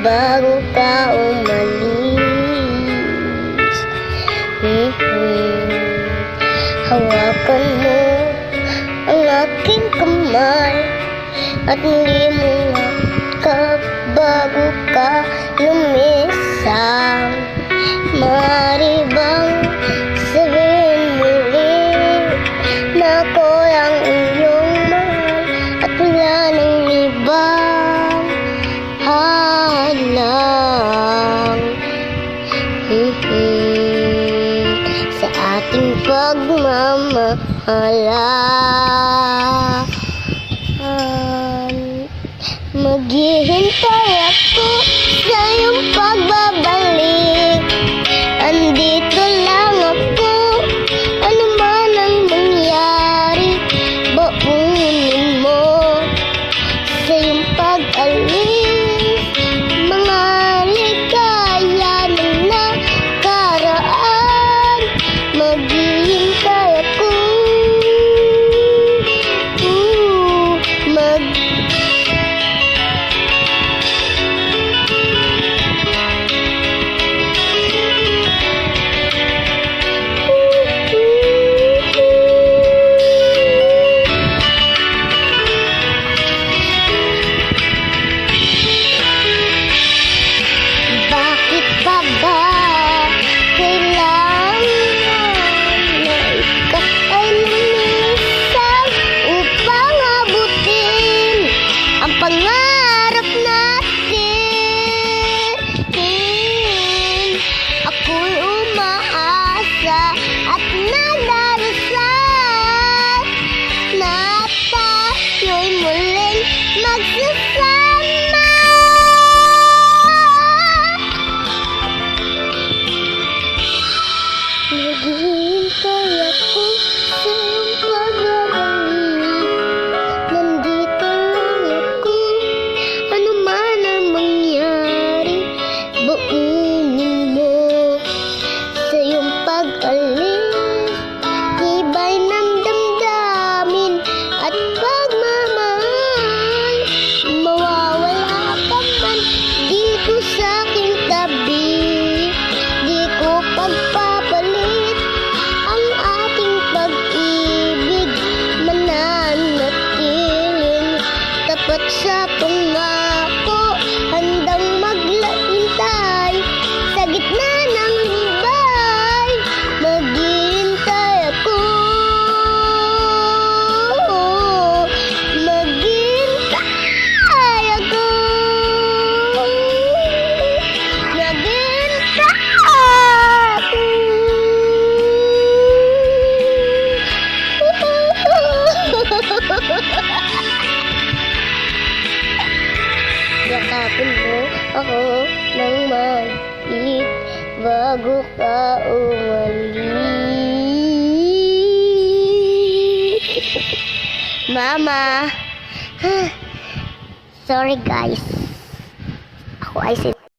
bago ka umalis mm -hmm. Hawakan mo ang aking kamay At hindi mo ako ating pagmamahalan. Maghihintay ako sa iyong pagbabalik. Andito bum bum. chaton là. ako ng mag-it bago ka umalis. Mama! Sorry guys. Ako ay sin-